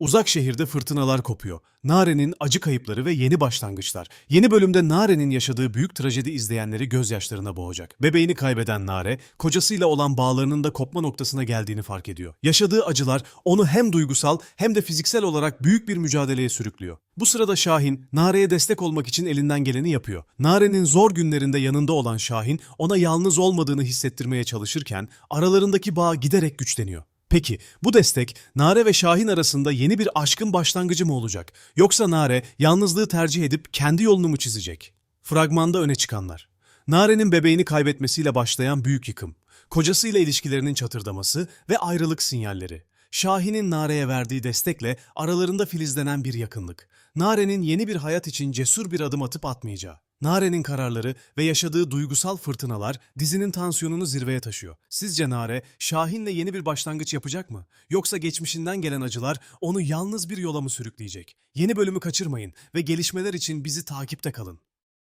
Uzak şehirde fırtınalar kopuyor. Nare'nin acı kayıpları ve yeni başlangıçlar. Yeni bölümde Nare'nin yaşadığı büyük trajedi izleyenleri gözyaşlarına boğacak. Bebeğini kaybeden Nare, kocasıyla olan bağlarının da kopma noktasına geldiğini fark ediyor. Yaşadığı acılar onu hem duygusal hem de fiziksel olarak büyük bir mücadeleye sürüklüyor. Bu sırada Şahin, Nare'ye destek olmak için elinden geleni yapıyor. Nare'nin zor günlerinde yanında olan Şahin, ona yalnız olmadığını hissettirmeye çalışırken aralarındaki bağ giderek güçleniyor. Peki bu destek Nare ve Şahin arasında yeni bir aşkın başlangıcı mı olacak? Yoksa Nare yalnızlığı tercih edip kendi yolunu mu çizecek? Fragmanda öne çıkanlar. Nare'nin bebeğini kaybetmesiyle başlayan büyük yıkım. Kocasıyla ilişkilerinin çatırdaması ve ayrılık sinyalleri. Şahin'in Nare'ye verdiği destekle aralarında filizlenen bir yakınlık. Nare'nin yeni bir hayat için cesur bir adım atıp atmayacağı. Nare'nin kararları ve yaşadığı duygusal fırtınalar dizinin tansiyonunu zirveye taşıyor. Sizce Nare, Şahin'le yeni bir başlangıç yapacak mı? Yoksa geçmişinden gelen acılar onu yalnız bir yola mı sürükleyecek? Yeni bölümü kaçırmayın ve gelişmeler için bizi takipte kalın.